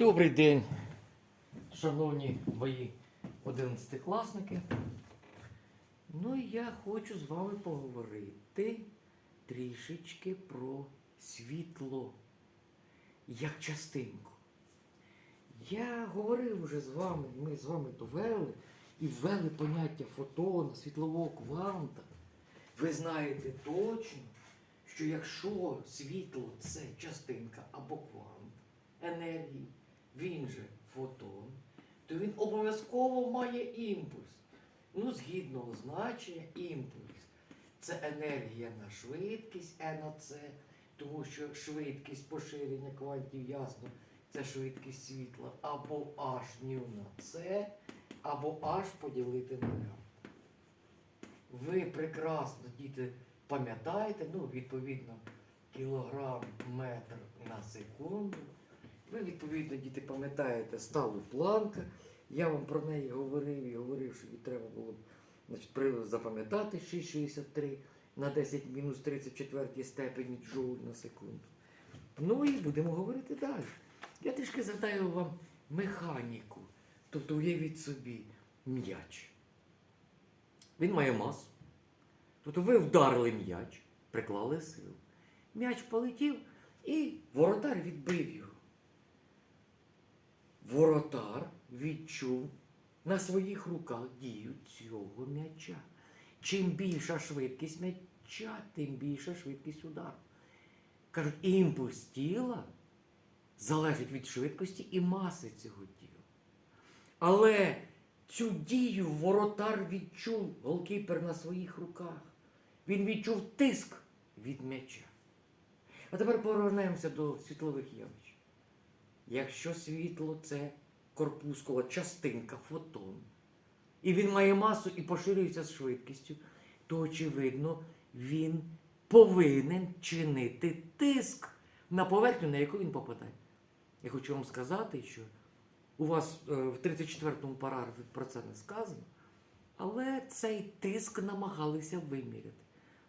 Добрий день, шановні мої одинадцятикласники. Ну і я хочу з вами поговорити трішечки про світло як частинку. Я говорив вже з вами, ми з вами довели і ввели поняття фотона, світлового кванта. Ви знаєте точно, що якщо світло це частинка або квант енергії, він же фотон, то він обов'язково має імпульс. Ну, згідно значення, імпульс це енергія на швидкість Е на С, тому що швидкість поширення квантів ясно, це швидкість світла або H ню на С, або H поділити на М. Ви прекрасно, діти, пам'ятаєте, ну, відповідно, кілограм метр на секунду. Ви, відповідно, діти, пам'ятаєте сталу планка. Я вам про неї говорив і говорив, що її треба було значить, при- запам'ятати 6,63 на 10 мінус 34 степені джоуль на секунду. Ну і будемо говорити далі. Я трішки задаю вам механіку. Тобто уявіть собі м'яч. Він має масу. Тобто ви вдарили м'яч, приклали силу. М'яч полетів і воротар відбив його. Воротар відчув на своїх руках дію цього м'яча. Чим більша швидкість м'яча, тим більша швидкість удару. Кажуть, імпульс тіла залежить від швидкості і маси цього тіла. Але цю дію воротар відчув голкіпер на своїх руках. Він відчув тиск від м'яча. А тепер повернемося до світлових явищ. Якщо світло це корпускула частинка, фотон, і він має масу і поширюється з швидкістю, то, очевидно, він повинен чинити тиск на поверхню, на яку він попадає. Я хочу вам сказати, що у вас е, в 34-му параграфі про це не сказано, але цей тиск намагалися виміряти.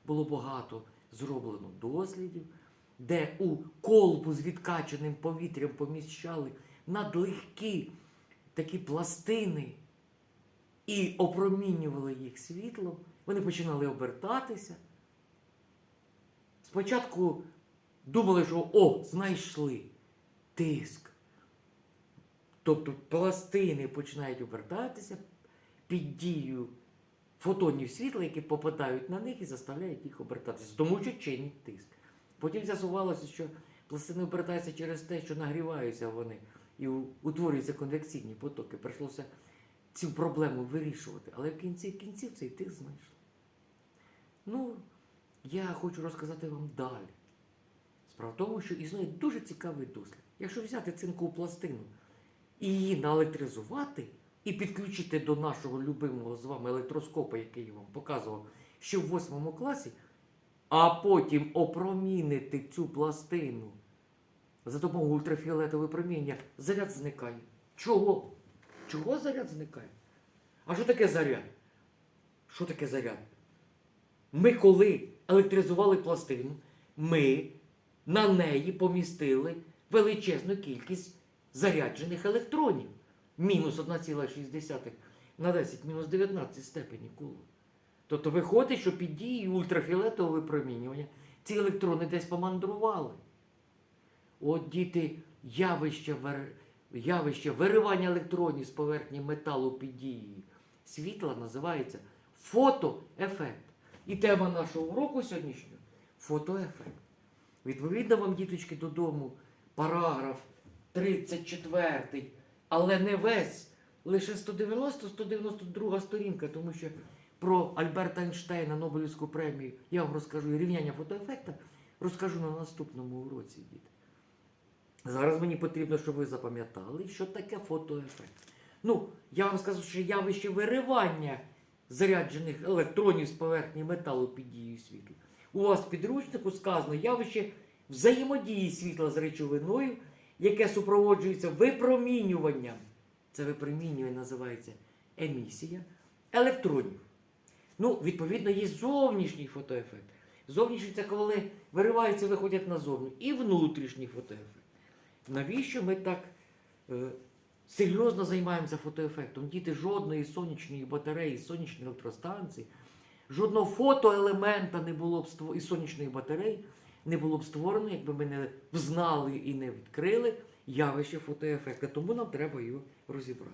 Було багато зроблено дослідів, де у колбу з відкачаним повітрям поміщали надлегкі такі пластини і опромінювали їх світлом. Вони починали обертатися. Спочатку думали, що о, знайшли тиск. Тобто пластини починають обертатися під дією фотонів світла, які попадають на них і заставляють їх обертатися, тому що чинять тиск. Потім з'ясувалося, що пластини обертаються через те, що нагріваються вони і утворюються конвекційні потоки. Прийшлося цю проблему вирішувати. Але в кінці кінців цей тиск знайшли. Ну, я хочу розказати вам далі. Справа в тому, що існує дуже цікавий дослід. Якщо взяти цинкову пластину і її наелектризувати, і підключити до нашого любимого з вами електроскопа, який я вам показував ще в 8 класі, а потім опромінити цю пластину за допомогою ультрафіолетового проміння, заряд зникає. Чого? Чого заряд зникає? А що таке заряд? Що таке заряд? Ми коли електризували пластину, ми на неї помістили величезну кількість заряджених електронів. Мінус 1,6 на 10 мінус 19 степені кулу. Тобто виходить, що під дією ультрафіолетового випромінювання ці електрони десь помандрували. От діти, явище, явище виривання електронів з поверхні металу під дією світла називається фотоефект. І тема нашого уроку сьогоднішнього фотоефект. Відповідно вам, діточки, додому параграф 34, але не весь, лише 190-192 сторінка, тому що про Альберта Ейнштейна, Нобелівську премію, я вам розкажу і рівняння фотоефекта, розкажу на наступному уроці, діти. Зараз мені потрібно, щоб ви запам'ятали, що таке фотоефект. Ну, я вам скажу, що явище виривання заряджених електронів з поверхні металу під дією світла. У вас в підручнику сказано явище взаємодії світла з речовиною, яке супроводжується випромінюванням. Це випромінювання називається емісія електронів. Ну, відповідно, є зовнішній фотоефект. Зовнішній це коли вириваються, виходять назовні. І внутрішній фотоефект. Навіщо ми так е, серйозно займаємося фотоефектом. Діти жодної сонячної батареї, сонячної електростанції, жодного фотоелемента не було б і сонячної батареї не було б створено, якби ми не взнали і не відкрили явище фотоефекту. Тому нам треба його розібрати.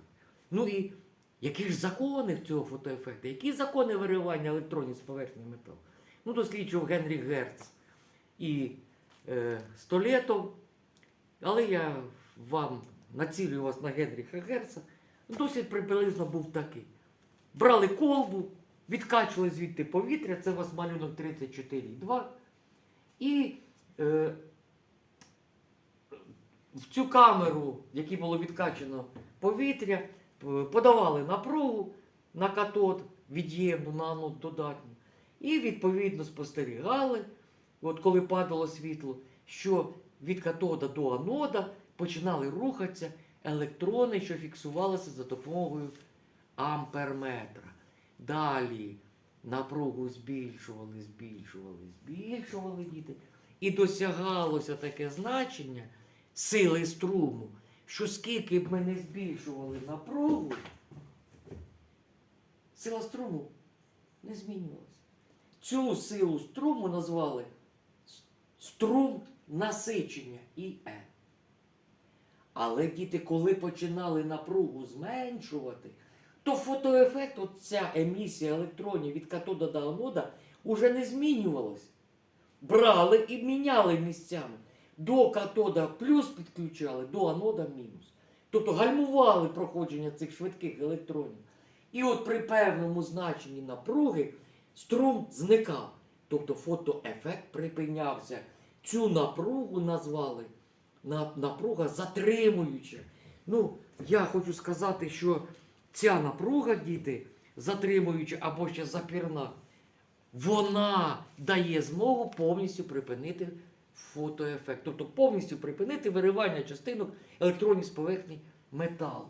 Ну і які ж закони цього фотоефекту? Які закони виривання електронів з поверхні металу? Ну, досліджував Генрі Герц і е, Столетов. Але я вам націлюю вас на Генріха Герца. Досвід приблизно був такий. Брали колбу, відкачували звідти повітря, це у вас малюнок 34,2. І е, в цю камеру, в якій було відкачано повітря, подавали напругу на катод, від'ємну на анод додатню. І відповідно спостерігали, от коли падало світло, що від катода до анода починали рухатися електрони, що фіксувалися за допомогою амперметра. Далі напругу збільшували, збільшували, збільшували діти. І досягалося таке значення сили струму, що скільки б ми не збільшували напругу, сила струму не змінювалася. Цю силу струму назвали струм насичення ІН. Але діти, коли починали напругу зменшувати, то фотоефект, от ця емісія електронів від катода до анода, уже не змінювалася. Брали і міняли місцями. До катода плюс підключали, до анода мінус. Тобто гальмували проходження цих швидких електронів. І от при певному значенні напруги струм зникав. Тобто фотоефект припинявся. Цю напругу назвали напруга затримуюча. Ну, я хочу сказати, що ця напруга, діти, затримуюча або ще запірна, вона дає змогу повністю припинити фотоефект. Тобто повністю припинити виривання частинок електронів з поверхні металу.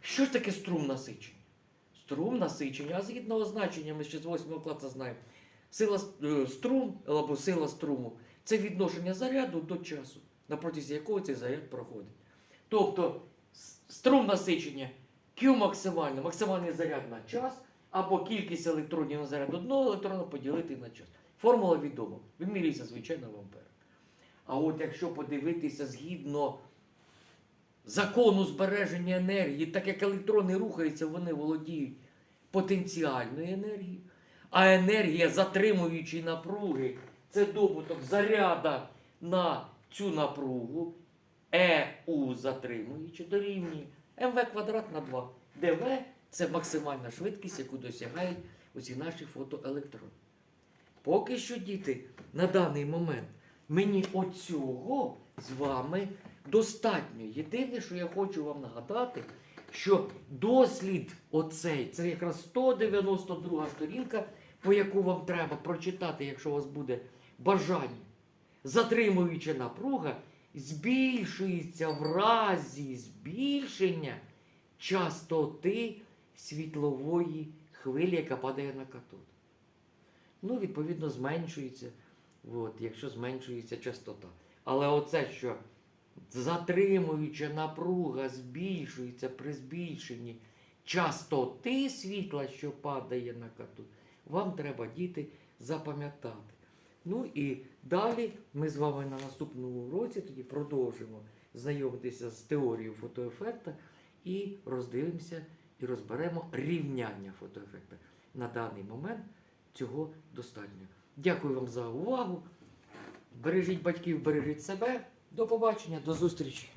Що ж таке струм насичення? Струм насичення, а згідно означення, ми ще з 8 класу знаємо. Сила е, струм або сила струму це відношення заряду до часу, на протязі якого цей заряд проходить. Тобто струм насичення Q максимально, максимальний заряд на час, або кількість електронів на заряд одного електрона поділити на час. Формула відома. Вимірюється, звичайно, в. А от якщо подивитися згідно закону збереження енергії, так як електрони рухаються, вони володіють потенціальною енергією, а енергія, затримуючи напруги, це добуток заряда на цю напругу, ЕУ затримуючи дорівнює МВ квадрат на 2, де В це максимальна швидкість, яку досягають оці наші фотоелектрони. Поки що, діти, на даний момент мені оцього з вами достатньо. Єдине, що я хочу вам нагадати, що дослід оцей, це якраз 192 сторінка, по яку вам треба прочитати, якщо у вас буде бажання. Затримуюча напруга збільшується в разі збільшення частоти світлової хвилі, яка падає на катод. Ну, відповідно, зменшується, от, якщо зменшується частота. Але оце, що затримуюча напруга збільшується при збільшенні частоти світла, що падає на катод, вам треба діти запам'ятати. Ну і далі ми з вами на наступному уроці тоді продовжимо знайомитися з теорією фотоефекта і роздивимося і розберемо рівняння фотоефекта. На даний момент цього достатньо. Дякую вам за увагу. Бережіть батьків, бережіть себе. До побачення, до зустрічі!